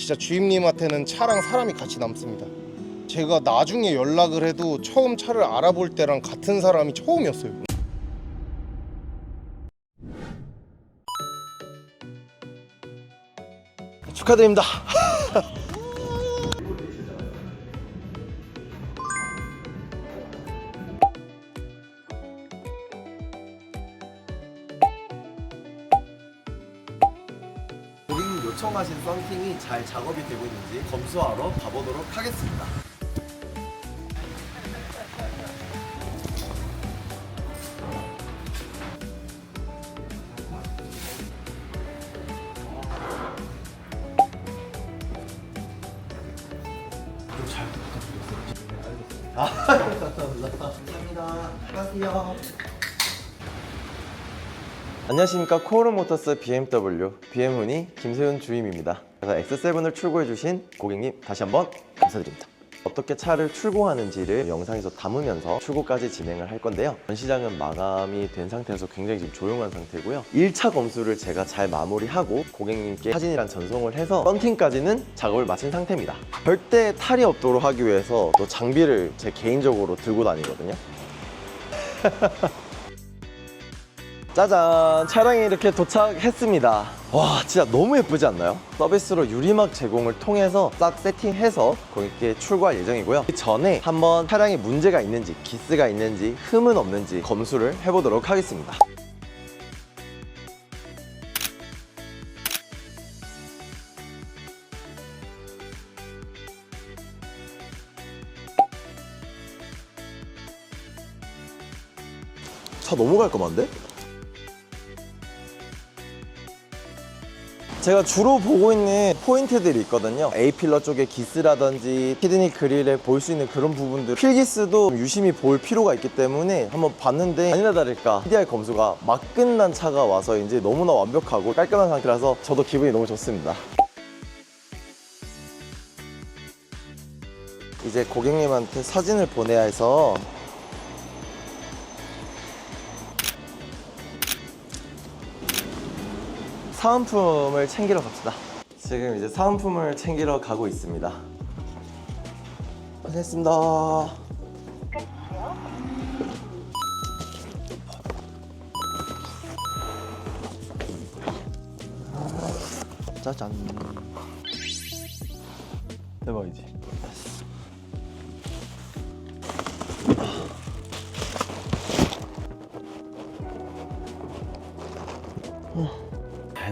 진짜 주임님한테는 차랑 사람이 같이 남습니다. 제가 나중에 연락을 해도 처음 차를 알아볼 때랑 같은 사람이 처음이었어요. 축하드립니다. 요청하신 썬팅이 잘 작업이 되고 있는지 검수하러 가보도록 하겠습니다. 안녕하십니까 코오름 모터스 BMW BM 훈이 김세훈 주임입니다. 그래서 X7을 출고해 주신 고객님 다시 한번 감사드립니다. 어떻게 차를 출고하는지를 영상에서 담으면서 출고까지 진행을 할 건데요. 전시장은 마감이 된 상태에서 굉장히 지금 조용한 상태고요. 1차 검수를 제가 잘 마무리하고 고객님께 사진이랑 전송을 해서 썬팅까지는 작업을 마친 상태입니다. 절대 탈이 없도록 하기 위해서 또 장비를 제 개인적으로 들고 다니거든요. 짜잔 차량이 이렇게 도착했습니다 와 진짜 너무 예쁘지 않나요? 서비스로 유리막 제공을 통해서 싹 세팅해서 고객께 출고할 예정이고요 그 전에 한번 차량에 문제가 있는지 기스가 있는지 흠은 없는지 검수를 해보도록 하겠습니다 차 너무 깔끔한데? 제가 주로 보고 있는 포인트들이 있거든요. A필러 쪽에 기스라든지 키드니 그릴에 볼 수 있는 그런 부분들. 필기스도 유심히 볼 필요가 있기 때문에 한번 봤는데 아니나 다를까 PDR 검수가 막 끝난 차가 와서 이제 너무나 완벽하고 깔끔한 상태라서 저도 기분이 너무 좋습니다. 이제 고객님한테 사진을 보내야 해서 사은품을 챙기러 갑시다. 지금 이제 사은품을 챙기러 가고 있습니다. 고생했습니다. 짜잔. 대박이지.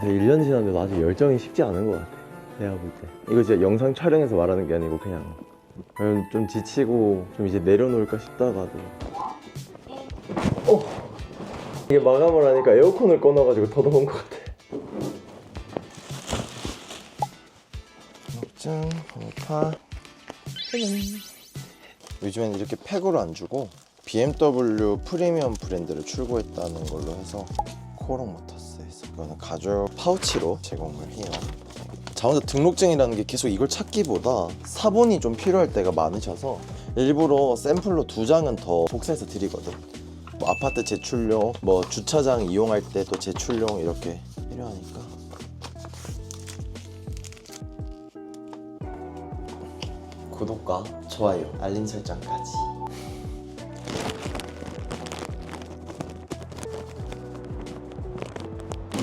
그래도 1년 지났는데도 아직 열정이 식지 않은 것 같아. 내가 볼 때. 이거 진짜 영상 촬영해서 말하는 게 아니고 그냥 좀 지치고 좀 이제 내려놓을까 싶다가도. 어! 이게 마감을 하니까 에어컨을 꺼놔가지고 더 더운 것 같아. 등록증, 번호판. 요즘엔 이렇게 팩으로 안 주고 BMW 프리미엄 브랜드를 출고했다는 걸로 해서 코롱 모터스에서 이거는 가죽 파우치로 제공을 해요. 자 먼저 등록증이라는 게 계속 이걸 찾기보다 사본이 좀 필요할 때가 많으셔서 일부러 샘플로 두 장은 더 복사해서 드리거든. 뭐 아파트 제출용, 뭐 주차장 이용할 때 또 제출용 이렇게 필요하니까. 구독과 좋아요, 알림 설정까지.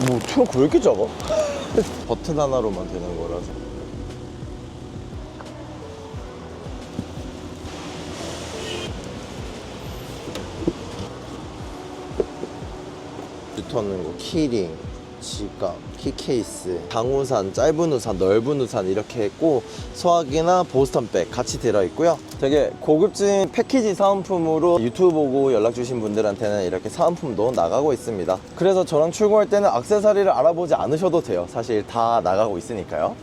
뭐 트렁크 왜 이렇게 작아? 버튼 하나로만 되는 거라서 유턴은 뭐 키링, 지갑, 키케이스, 장우산, 짧은 우산, 넓은 우산 이렇게 했고 소화기나 보스턴백 같이 들어있고요. 되게 고급진 패키지 사은품으로 유튜브 보고 연락 주신 분들한테는 이렇게 사은품도 나가고 있습니다. 그래서 저랑 출고할 때는 액세서리를 알아보지 않으셔도 돼요. 사실 다 나가고 있으니까요.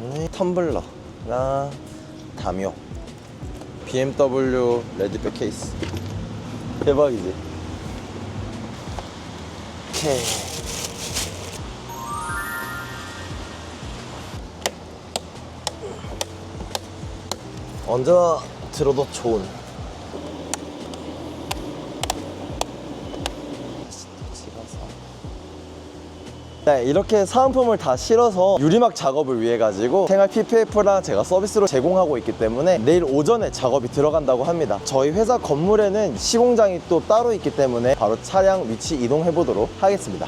음, 텀블러나 담요. BMW 레드백 케이스. 대박이지 오케이. 언제 들어도 좋은 네, 이렇게 사은품을 다 실어서 유리막 작업을 위해 가지고 생활 PPF랑 제가 서비스로 제공하고 있기 때문에 내일 오전에 작업이 들어간다고 합니다. 저희 회사 건물에는 시공장이 또 따로 있기 때문에 바로 차량 위치 이동해 보도록 하겠습니다.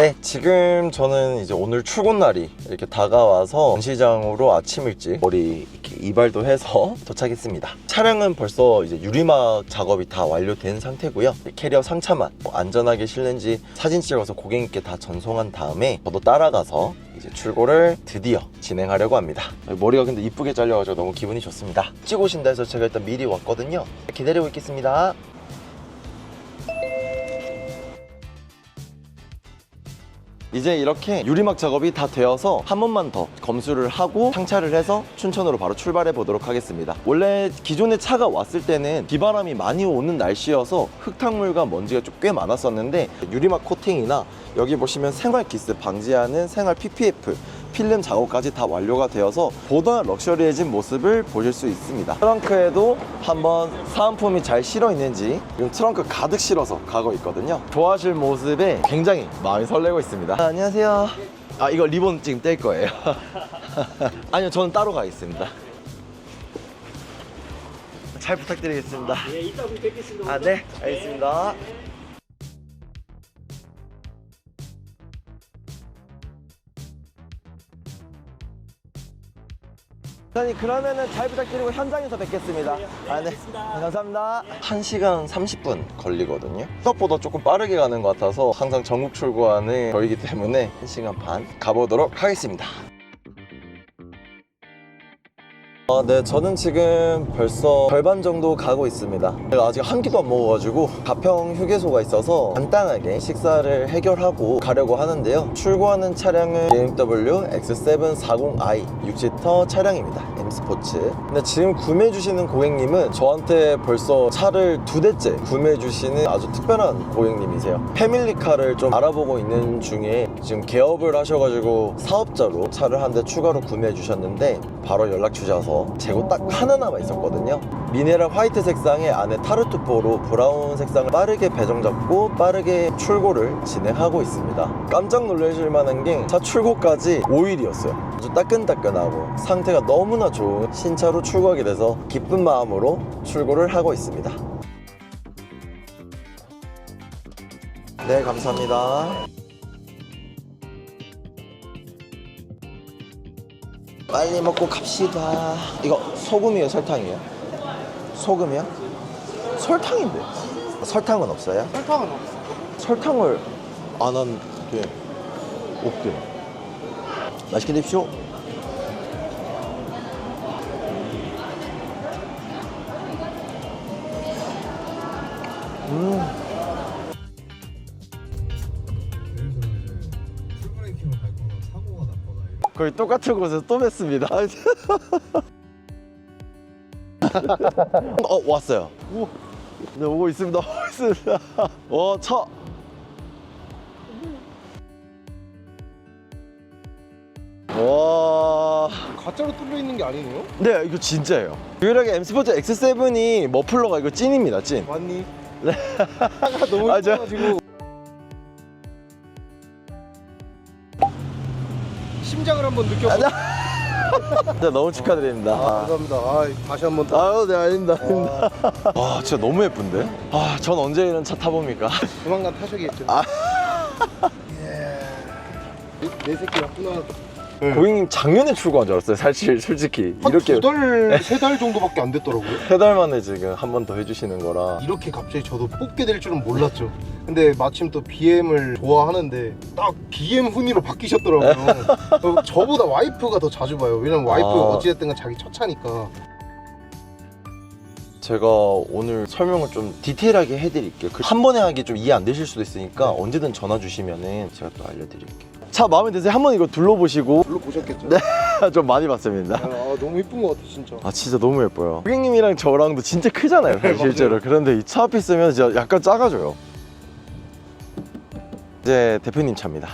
네, 지금 저는 이제 오늘 출근 날이 이렇게 다가와서 전시장으로 아침 일찍 머리 이발도 해서 도착했습니다. 차량은 벌써 이제 유리막 작업이 다 완료된 상태고요. 캐리어 상차만 뭐 안전하게 실는지 사진 찍어서 고객님께 다 전송한 다음에 저도 따라가서 이제 출고를 드디어 진행하려고 합니다. 머리가 근데 이쁘게 잘려가지고 너무 기분이 좋습니다. 찍고 오신다 해서 제가 일단 미리 왔거든요. 기다리고 있겠습니다. 이제 이렇게 유리막 작업이 다 되어서 한 번만 더 검수를 하고 상차를 해서 춘천으로 바로 출발해 보도록 하겠습니다. 원래 기존에 차가 왔을 때는 비바람이 많이 오는 날씨여서 흙탕물과 먼지가 좀 꽤 많았었는데 유리막 코팅이나 여기 보시면 생활 기스 방지하는 생활 PPF 필름 작업까지 다 완료가 되어서 보다 럭셔리해진 모습을 보실 수 있습니다. 트렁크에도 한번 사은품이 잘 실어 있는지 지금 트렁크 가득 실어서 가고 있거든요. 좋아하실 모습에 굉장히 마음이 설레고 있습니다. 아, 안녕하세요. 아 이거 리본 지금 뗄 거예요. 아니요 저는 따로 가겠습니다. 잘 부탁드리겠습니다. 예, 이따 우리 뵙겠습니다. 아 네, 알겠습니다. 사장님 그러면은 잘 부탁드리고 현장에서 뵙겠습니다. 아 네, 감사합니다. 1시간 30분 걸리거든요. 생각보다 조금 빠르게 가는 것 같아서 항상 전국 출고하는 저이기 때문에 1시간 반 가보도록 하겠습니다. 아, 네, 저는 지금 벌써 절반 정도 가고 있습니다. 아직 한 끼도 안 먹어가지고 가평 휴게소가 있어서 간단하게 식사를 해결하고 가려고 하는데요. 출고하는 차량은 BMW X740i 6시터 차량입니다. M 스포츠. 근데 지금 구매해 주시는 고객님은 저한테 벌써 차를 두 대째 구매해 주시는 아주 특별한 고객님이세요. 패밀리카를 좀 알아보고 있는 중에 지금 개업을 하셔가지고 사업자로 차를 한 대 추가로 구매해 주셨는데 바로 연락 주셔서 재고 딱 하나 남아 있었거든요. 미네랄 화이트 색상의 안에 타르투포로 브라운 색상을 빠르게 배정 잡고 빠르게 출고를 진행하고 있습니다. 깜짝 놀라실 만한 게 차 출고까지 5일이었어요. 아주 따끈따끈하고 상태가 너무나 좋은 신차로 출고하게 돼서 기쁜 마음으로 출고를 하고 있습니다. 네, 감사합니다. 빨리 먹고 갑시다. 이거 소금이에요, 설탕이에요? 소금이요? 설탕인데. 설탕은 없어요? 설탕은 없어. 설탕을 안 한 게 없대. 맛있게 드십시오. 음. 거의 똑같은 곳에서 또 뵀습니다. 어 왔어요. 오, 네 오고 있습니다. 오고 있습니다. 와 차. 와. 가짜로 뚫려 있는 게 아니네요? 네 이거 진짜예요. 유일하게 M 스포츠 X7이 머플러가 이거 찐입니다 찐. 맞니? 네. 너무 아, 저- 예뻐가지고 한번 느껴봤어요. 네, 너무 축하드립니다. 아, 감사합니다. 아, 다시 한번 더. 아유 네 아닙니다 아닙니다. 와 진짜 너무 예쁜데? 아 전 언제 이런 차 타봅니까? 조만간 타셔야겠죠. 아. 예. 내, 내 새끼 왔구나. 고객님 작년에 출고한 줄 알았어요 사실 솔직히 한 이렇게 두 달, 세 달 정도밖에 안 됐더라고요. 세 달 만에 지금 한 번 더 해주시는 거라 이렇게 갑자기 저도 뽑게 될 줄은 몰랐죠. 근데 마침 또 BM을 좋아하는데 딱 BM 훈이로 바뀌셨더라고요. 어, 저보다 와이프가 더 자주 봐요. 왜냐면 와이프가 아. 어찌됐든 간 자기 첫 차니까. 제가 오늘 설명을 좀 디테일하게 해드릴게요 그한 번에 하기 좀 이해 안 되실 수도 있으니까 네. 언제든 전화 주시면은 제가 또 알려드릴게요 차 마음에 드세요? 한번 이거 둘러보시고 물로 보셨겠죠? 네. 좀 많이 봤습니다 아, 너무 이쁜 것 같아 진짜. 아 진짜 너무 예뻐요 고객님이랑 저랑도 진짜 크잖아요 맞아요. 실제로 그런데 이 차 앞에 있으면 진짜 약간 작아져요 이제 대표님 차입니다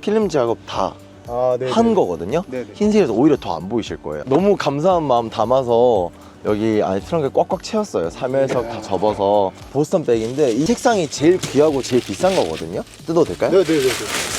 필름 작업 다한 아, 네. 거거든요 네네. 흰색에서 오히려 더 안 보이실 거예요 너무 감사한 마음 담아서 여기 안에 트렁크에 꽉꽉 채웠어요. 3열석 다 접어서 보스턴 백인데 이 색상이 제일 귀하고 제일 비싼 거거든요. 뜯어도 될까요? 네네네.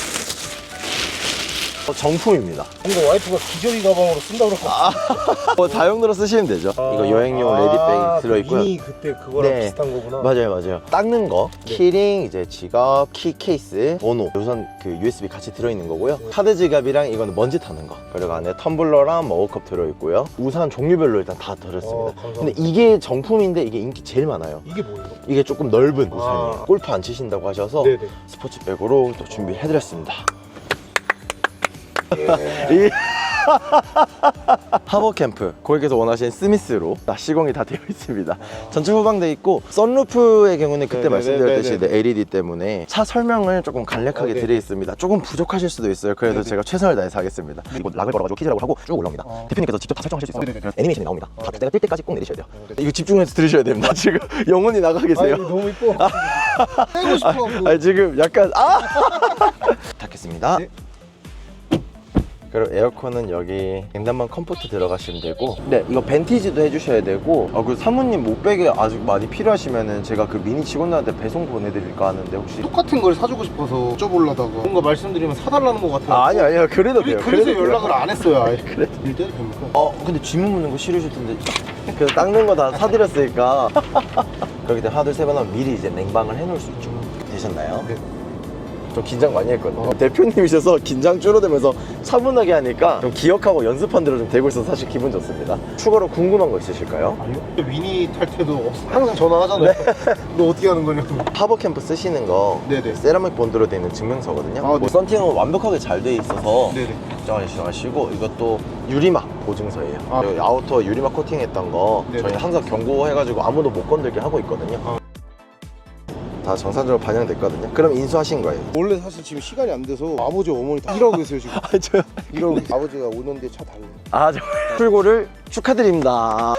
어, 정품입니다. 이거 와이프가 기저귀 가방으로 쓴다 그랬고. 뭐 다용도로 쓰시면 되죠. 이거 여행용 레디백이 들어있고요. 미니 그때 그거랑 네. 비슷한 거구나. 맞아요, 맞아요. 닦는 거, 네. 키링, 이제 지갑, 키 케이스, 번호, 우선 그 USB 같이 들어있는 거고요. 카드 지갑이랑 이거는 먼지 타는 거. 그리고 안에 텀블러랑 머그컵 들어있고요. 우산 종류별로 일단 다 들었습니다. 어, 감사합니다. 근데 이게 정품인데 이게 인기 제일 많아요. 이게 뭐예요? 이게 조금 넓은 아. 우산이에요. 골프 안 치신다고 하셔서 네네. 스포츠백으로 또 준비해드렸습니다. 예. 이 하버 캠프 고객께서 원하신 스미스로 다 시공이 다 되어 있습니다. 전체 후방돼 있고 썬루프의 경우는 그때 네네네네네. 말씀드렸듯이 네, LED 때문에 차 설명을 조금 간략하게 어, 네. 드려 있습니다. 조금 부족하실 수도 있어요. 그래도 네네. 제가 최선을 다해서 하겠습니다. 그리고 락을 걸어가지고 키즈라고 하고 쭉 올라옵니다. 어. 대표님께서 직접 다 설정하실 수 있어요. 그래서 애니메이션이 나옵니다. 어, 다 네. 때가 뛸 때까지 꼭 내리셔야 돼요. 네. 이거 집중해서 들으셔야 됩니다. 지금 영혼이 나가 계세요. 아유, 너무 이뻐. 빼고 싶어. 아 지금 약간 아 닫겠습니다. 네. 그리고 에어컨은 여기 냉난방 컴포트 들어가시면 되고 네 이거 벤티지도 해주셔야 되고 아, 그 사모님 목베개 아직 많이 필요하시면은 제가 그 미니 직원들한테 배송 보내드릴까 하는데 혹시 똑같은 걸 사주고 싶어서 여쭤보려다가 뭔가 말씀드리면 사달라는 것 같아요. 아 아니 아니요 그래도 그래, 돼요 그래서 그래도 돼요. 연락을 안 했어요. 아예. 그래. 일대도 됩니까? 어 근데 쥐문 묻는 거 싫으실 텐데 그래서 닦는 거 다 사드렸으니까 그렇기 때문에 하나 둘 세 번 하면 미리 이제 냉방을 해놓을 수 있죠 되셨나요? 네. 좀 긴장 많이 했거든요 대표님이셔서 긴장 줄어들면서 차분하게 하니까 좀 기억하고 연습한 대로 좀 되고 있어서 사실 기분 좋습니다 추가로 궁금한 거 있으실까요? 아니요. 위니 탈 때도 없- 항상 전화하잖아요. 너 어떻게 하는 거냐고. 하버 캠프 쓰시는 거 네네. 세라믹 본드로 되어 있는 증명서거든요 아, 뭐 네. 썬팅은 완벽하게 잘 돼 있어서 네네. 걱정하시고 이것도 유리막 보증서예요. 아. 여기 아우터 유리막 코팅했던 거 네네. 저희 항상 경고해가지고 아무도 못 건들게 하고 있거든요. 아. 다 정상적으로 반영됐거든요. 그럼 인수하신 거예요. 원래 사실 지금 시간이 안 돼서 아버지 어머니 다 일하고 계세요 지금. 아, 저, 이러고 아버지가 오는데 차 달래. 아, 저 출고를 축하드립니다.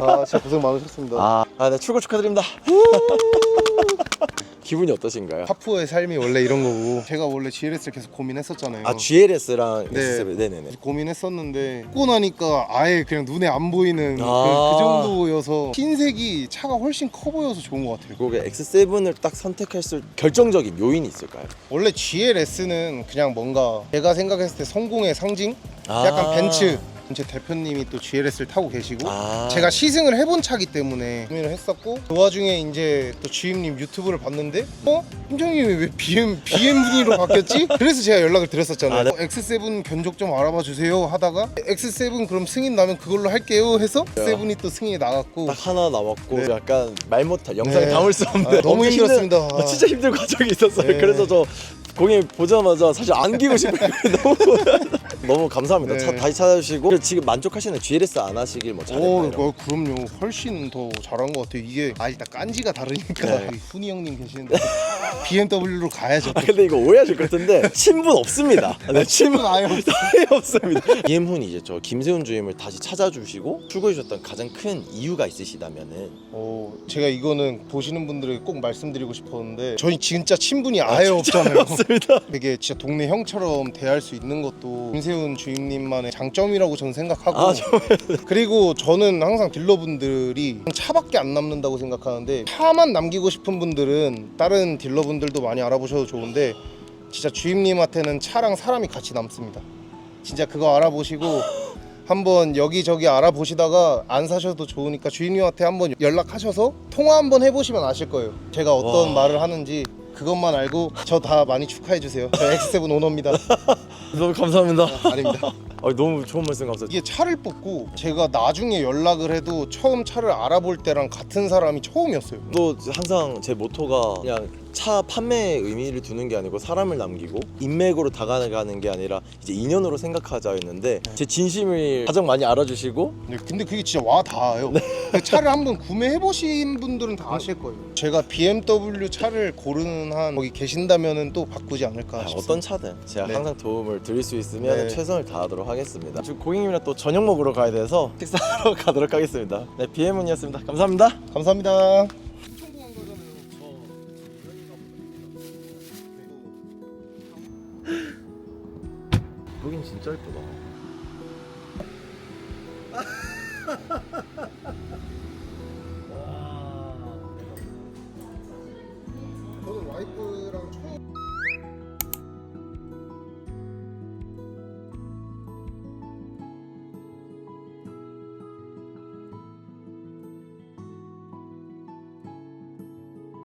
아 진짜 고생 많으셨습니다. 아, 아, 네, 출고 축하드립니다. 기분이 어떠신가요? 파푸어의 삶이 원래 이런 거고 제가 원래 GLS를 계속 고민했었잖아요. 아, GLS랑 네. X7, 네네네. 고민했었는데 입고 나니까 아예 그냥 눈에 안 보이는 그- 아. 그, 정도여서 흰색이 차가 훨씬 커 보여서 좋은 것 같아요. 그게 X7을 딱 선택했을 결정적인 요인이 있을까요? 원래 GLS는 그냥 뭔가 제가 생각했을 때 성공의 상징? 아. 약간 벤츠. 제 대표님이 또 GLS를 타고 계시고 아. 제가 시승을 해본 차기 때문에 고민을 했었고 그 와중에 이제 또 주임님 유튜브를 봤는데 어? 팀장님이 왜 BM, BM분이로 바뀌었지? 그래서 제가 연락을 드렸었잖아요 아, 네. 어, X7 견적 좀 알아봐 주세요 하다가 X7 그럼 승인 나면 그걸로 할게요 해서 X7이 또 승인이 나갔고 딱 하나 남았고 네. 약간 말 못할 영상에 네. 담을 수 없는 아, 너무 힘들었습니다. 힘든- 아, 진짜 힘든 과정이 있었어요. 네. 그래서 저 공연 보자마자 사실 안기고 싶어요. 너무 너무 감사합니다. 네. 차, 다시 찾아주시고 지금 만족하시는 GLS 안 하시길 뭐 오, 잘했나요? 어, 그럼요. 훨씬 더 잘한 것 같아요. 이게 아 일단 깐지가 다르니까 네. 훈이 형님 계시는데 BMW로 가야죠. 아, 근데 이거 오해하실 것 같은데 친분 없습니다. 네, 친분 아예 없어. 아예 없습니다. 이엠훈이 이제 저 김세훈 주임을 다시 찾아주시고 출고해 주셨던 가장 큰 이유가 있으시다면은 어, 제가 이거는 보시는 분들에게 꼭 말씀드리고 싶었는데 저희 진짜 친분이 아예 없잖아요. 없습니다. 되게 진짜 동네 형처럼 대할 수 있는 것도 김세훈 주임님만의 장점이라고 저는 생각하고 아, 저 그리고 저는 항상 딜러분들이 차밖에 안 남는다고 생각하는데 차만 남기고 싶은 분들은 다른 딜러분들도 많이 알아보셔도 좋은데 진짜 주임님한테는 차랑 사람이 같이 남습니다. 진짜 그거 알아보시고 한번 여기저기 알아보시다가 안 사셔도 좋으니까 주임님한테 한번 연락하셔서 통화 한번 해보시면 아실 거예요. 제가 어떤 와. 말을 하는지 그것만 알고 저 다 많이 축하해 주세요. 저 X7 오너입니다. 너무 감사합니다. 아닙니다. 아, 너무 좋은 말씀 감사드립니다. 이게 차를 뽑고 제가 나중에 연락을 해도 처음 차를 알아볼 때랑 같은 사람이 처음이었어요. 또 항상 제 모토가 그냥 차 판매에 의미를 두는 게 아니고 사람을 남기고 인맥으로 다가가는 게 아니라 이제 인연으로 생각하자였는데 제 진심을 가장 많이 알아주시고 네, 근데 그게 진짜 와 닿아요. 그 차를 한번 구매해 보신 분들은 다 아실 거예요. 제가 BMW 차를 고르는 한 거기 계신다면은 또 바꾸지 않을까 아, 싶습니다. 어떤 차든 제가 네. 항상 도움을 드릴 수 있으면 네. 최선을 다하도록 하겠습니다. 지금 고객님이랑 또 저녁 먹으러 가야 돼서 식사하러 가도록 하겠습니다. 네, 비에문이었습니다. 감사합니다. 감사합니다. 여긴 진짜 예쁘다.